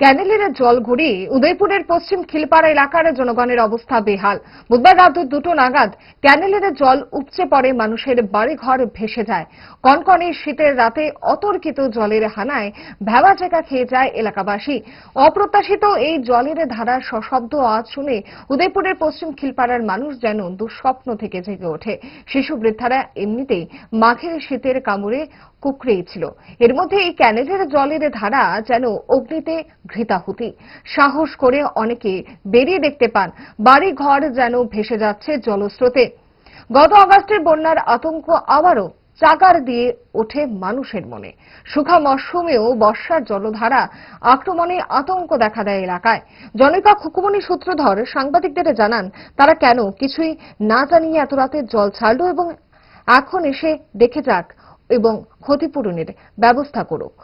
ক্যানেলের জল ঘুরিয়ে উদয়পুরের পশ্চিম খিলপাড়া এলাকার জনগণের অবস্থা বেহাল। বুধবার রাত দুটো নাগাদ ক্যানেলের জল উপচে পড়ে, মানুষের বাড়িঘর ভেসে যায়। কনকনে শীতের রাতে অতর্কিত জলের হানায় ভেবা জায়গা খেয়ে যায় এলাকাবাসী। অপ্রত্যাশিত এই জলের ধারার সশব্দ আওয়াজ শুনে উদয়পুরের পশ্চিম খিলপাড়ার মানুষ যেন দুঃস্বপ্ন থেকে জেগে ওঠে। শিশু বৃদ্ধারা এমনিতেই মাঘের শীতের কামড়ে কুকড়েই ছিল। এর মধ্যে এই ক্যানেলের জলের ধারা যেন অগ্নিতে ঘৃতাহুতি। সাহস করে অনেকে বেরিয়ে দেখতে পান বাড়ি ঘর যেন ভেসে যাচ্ছে জলস্রোতে। গত আগস্টের বন্যার আতঙ্ক আবারও চাকার দিয়ে ওঠে মানুষের মনে। সুখা মরশুমেও বর্ষার জলধারা আক্রমণে আতঙ্ক দেখা দেয় এলাকায়। জনৈকা খুকুমনি সূত্রধর সাংবাদিকদের জানান, তারা কেন কিছুই না জানিয়ে এত রাতে জল ছাড়ল এবং এখন এসে দেখে যাক এবং ক্ষতিপূরণের ব্যবস্থা করুক।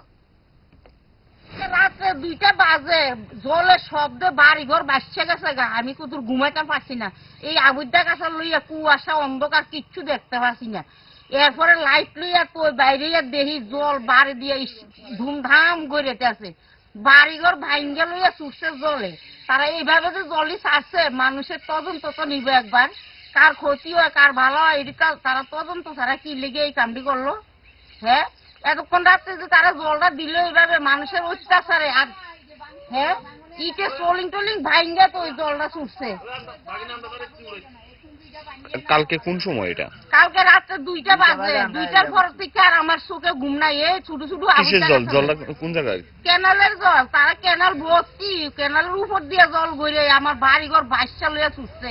দুইটা বাজে। জলের শব্দে বাড়ি ঘর বাসছে গেছে গা। আমি কুতুর ঘুমাইতে পারছি না। এই আবুদ্দা লইয়া কুয়াশা, অন্ধকার কিচ্ছু দেখতে পাচ্ছি না। এরপরে লাইট লইয়া তো বাইরে দেখি জল বাড়ি দিয়ে ধুমধাম আছে। বাড়িঘর ভাঙ্গে লইয়া চুষছে জলে। তারা এইভাবে যে জলই ছাড়ছে, মানুষের তদন্ত তো নিবে একবার। কার ক্ষতি হয়, কার ভালো হয়, এদিকে তারা তদন্ত ছাড়া কি লেগে এই কামটি করল? হ্যাঁ? এতক্ষণ রাত্রে যে তারা জলটা দিল এইভাবে মানুষের অত্যাচারে। আর হ্যাঁ? ইটে টলিং টলিং ভাইঙ্গা তো ওই জলটা ছুটছে। কালকে কোন সময় এটা? কালকে রাত্রে দুইটা বাজে। দুইটার পর থেকে আর আমার চোখে ঘুম নাই। এই ছোট ছোট কিসের জল? জলটা কোন জায়গায়? কেনালের জল। তারা কেনাল ভর্তি কেনালের উপর দিয়ে জল গড়ে আমার বাড়ি ঘর বাইশটা লইয়া ছুটছে।